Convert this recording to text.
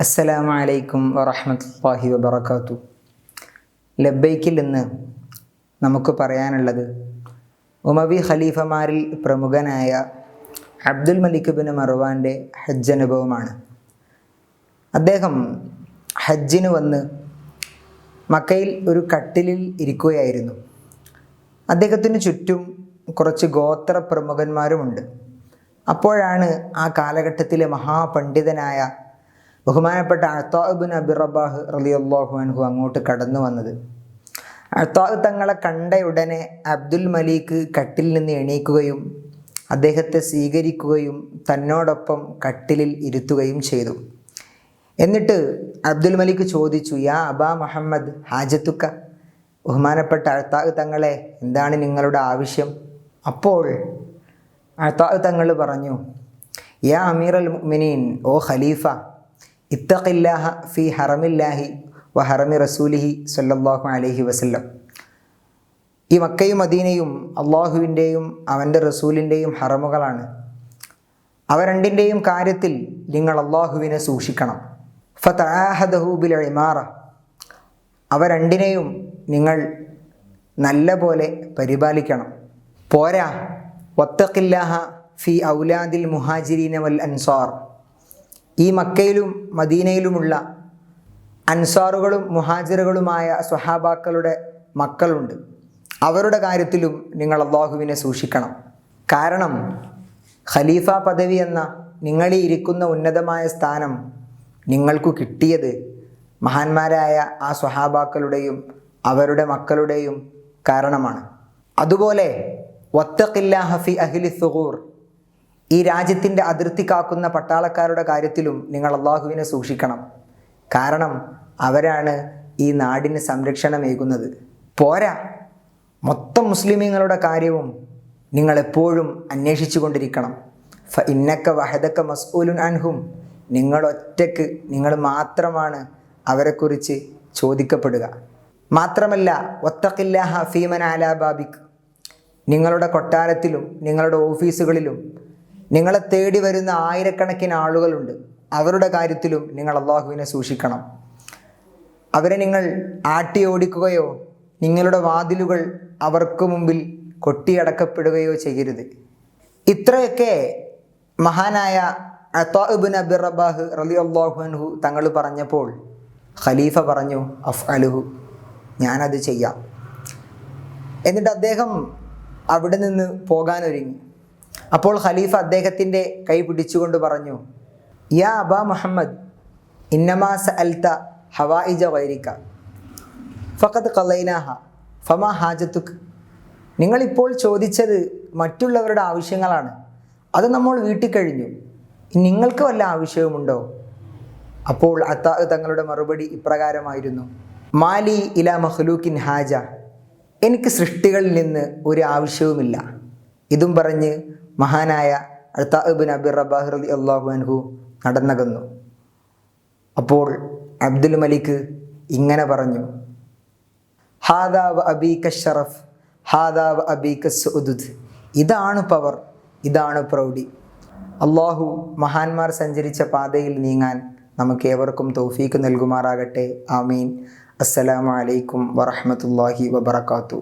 അസ്സലാമു അലൈക്കും വറഹമത്തല്ലാഹി വബർക്കാത്തു ലബൈക്കിൽ നിന്ന് നമുക്ക് പറയാനുള്ളത് ഉമവി ഖലീഫമാരിൽ പ്രമുഖനായ അബ്ദുൽ മലിക് ബിൻ മറുവാന്റെ ഹജ്ജ് അനുഭവമാണ്. അദ്ദേഹം ഹജ്ജിന് വന്ന് മക്കയിൽ ഒരു കട്ടിലിൽ ഇരിക്കുകയായിരുന്നു. അദ്ദേഹത്തിന് ചുറ്റും കുറച്ച് ഗോത്ര പ്രമുഖന്മാരുമുണ്ട്. അപ്പോഴാണ് ആ കാലഘട്ടത്തിലെ മഹാപണ്ഡിതനായ ബഹുമാനപ്പെട്ട അത്താബിൻ അബിറബാഹ് റലി അൻഹു അങ്ങോട്ട് കടന്നു വന്നത്. അത്താബ് തങ്ങളെ കണ്ട ഉടനെ അബ്ദുൽ മലീക്ക് കട്ടിൽ നിന്ന് എണീക്കുകയും അദ്ദേഹത്തെ സ്വീകരിക്കുകയും തന്നോടൊപ്പം കട്ടിലിൽ ഇരുത്തുകയും ചെയ്തു. എന്നിട്ട് അബ്ദുൽ മലിക് ചോദിച്ചു യാ അബാ മുഹമ്മദ് ഹാജത്തുക്ക? ബഹുമാനപ്പെട്ട അഴ്ത്താഖ് തങ്ങളെ എന്താണ് നിങ്ങളുടെ ആവശ്യം? അപ്പോൾ അഴ്ത്താഖ് തങ്ങൾ പറഞ്ഞു യാ അമീർ അൽ മുഅ്മിനീൻ ഓ ഖലീഫ ഇത്തഖില്ലാഹ ഫി ഹറമില്ലാഹി വ ഹറമി റസൂലിഹി സല്ലല്ലാഹു അലൈഹി വസല്ലം. ഈ മക്കയും മദീനയും അള്ളാഹുവിന്റെയും അവന്റെ റസൂലിന്റെയും ഹറമുകളാണ്. അവ രണ്ടിന്റെയും കാര്യത്തിൽ നിങ്ങൾ അള്ളാഹുവിനെ സൂക്ഷിക്കണം. ഫതആഹദഹു ബിൽ ഇമാറ. അവ രണ്ടിനെയും നിങ്ങൾ നല്ലപോലെ പരിപാലിക്കണം. പോരാ. വത്തഖില്ലാഹ ഫി ഔലാദിൽ മുഹാജിരീന വൽ അൻസാർ. ഈ മക്കയിലും മദീനയിലുമുള്ള അൻസാറുകളും മുഹാജിറുകളുമായ സ്വഹാബാക്കളുടെ മക്കളുണ്ട്. അവരുടെ കാര്യത്തിലും നിങ്ങൾ അള്ളാഹുവിനെ സൂക്ഷിക്കണം. കാരണം ഖലീഫ പദവി എന്ന നിങ്ങളീ ഇരിക്കുന്ന ഉന്നതമായ സ്ഥാനം നിങ്ങൾക്കു കിട്ടിയത് മഹാന്മാരായ ആ സ്വഹാബാക്കളുടെയും അവരുടെ മക്കളുടെയും കാരണമാണ്. അതുപോലെ വത്തഖില്ലാഹ ഫി അഹ്ലി സുഹൂർ ഈ രാജ്യത്തിന്റെ അതിർത്തി കാക്കുന്ന പട്ടാളക്കാരുടെ കാര്യത്തിലും നിങ്ങൾ അള്ളാഹുവിനെ സൂക്ഷിക്കണം. കാരണം അവരാണ് ഈ നാടിന് സംരക്ഷണമേകുന്നത്. പോരാ. മൊത്തം മുസ്ലിമീങ്ങളുടെ കാര്യവും നിങ്ങൾ എപ്പോഴും അന്വേഷിച്ചു കൊണ്ടിരിക്കണം. ഫ ഇന്നക്ക വഹദക്ക മസ്ഊലുൻ അൻഹും. നിങ്ങൾ ഒറ്റയ്ക്ക് നിങ്ങൾ മാത്രമാണ് അവരെക്കുറിച്ച് ചോദിക്കപ്പെടുക. മാത്രമല്ല ഒത്തക്കില്ലാ ഹഫീമൻ ആലാബാബിക് നിങ്ങളുടെ കൊട്ടാരത്തിലും നിങ്ങളുടെ ഓഫീസുകളിലും നിങ്ങളെ തേടി വരുന്ന ആയിരക്കണക്കിന് ആളുകളുണ്ട്. അവരുടെ കാര്യത്തിലും നിങ്ങൾ അള്ളാഹുവിനെ സൂക്ഷിക്കണം. അവരെ നിങ്ങൾ ആട്ടി ഓടിക്കുകയോ നിങ്ങളുടെ വാതിലുകൾ അവർക്ക് മുമ്പിൽ കൊട്ടിയടക്കപ്പെടുകയോ ചെയ്യരുത്. ഇത്രയൊക്കെ മഹാനായ അത്താബിൻ അബിർ റബാഹ് റലി അള്ളാഹുഹു തങ്ങൾ പറഞ്ഞപ്പോൾ ഖലീഫ പറഞ്ഞു അഫ് അലുഹു ഞാനത് ചെയ്യാം. എന്നിട്ട് അദ്ദേഹം അവിടെ നിന്ന് പോകാനൊരുങ്ങി. അപ്പോൾ ഖലീഫ അദ്ദേഹത്തിന്റെ കൈ പിടിച്ചുകൊണ്ട് പറഞ്ഞു യാ അബാ മുഹമ്മദ് ഇന്നമാസ അൽത്ത ഹവായിജ വൈരിക്ക ഫഖത് കലൈനാഹ ഫമ ഹാജത്തുക്ക് നിങ്ങളിപ്പോൾ ചോദിച്ചത് മറ്റുള്ളവരുടെ ആവശ്യങ്ങളാണ്. അത് നമ്മൾ വീട്ടിൽ കഴിഞ്ഞു. നിങ്ങൾക്ക് വല്ല ആവശ്യവുമുണ്ടോ? അപ്പോൾ അത്താഹ് തങ്ങളുടെ മറുപടി ഇപ്രകാരമായിരുന്നു മാലി ഇല മഹ്ലൂക്കിൻ ഹാജ എനിക്ക് സൃഷ്ടികളിൽ നിന്ന് ഒരു ആവശ്യവുമില്ല. ഇതും പറഞ്ഞ് മഹാനായ അഴ്ത്താബിൻ അബിർ റബാഹ് റലി അള്ളാഹു അൻഹു നടന്നകന്നു. അപ്പോൾ അബ്ദുൽ മലിക് ഇങ്ങനെ പറഞ്ഞു ഹാദാവ് അബീക ഷറഫ് ഹാദാവ് അബീക സുദുദ് ഇതാണ് പവർ ഇതാണ് പ്രൗഢി. അള്ളാഹു മഹാന്മാർ സഞ്ചരിച്ച പാതയിൽ നീങ്ങാൻ നമുക്ക് ഏവർക്കും തൗഫീക്ക് നൽകുമാറാകട്ടെ. ആമീൻ. അസ്സലാമലൈക്കും വറഹമത്തല്ലാഹി വബർക്കാത്തു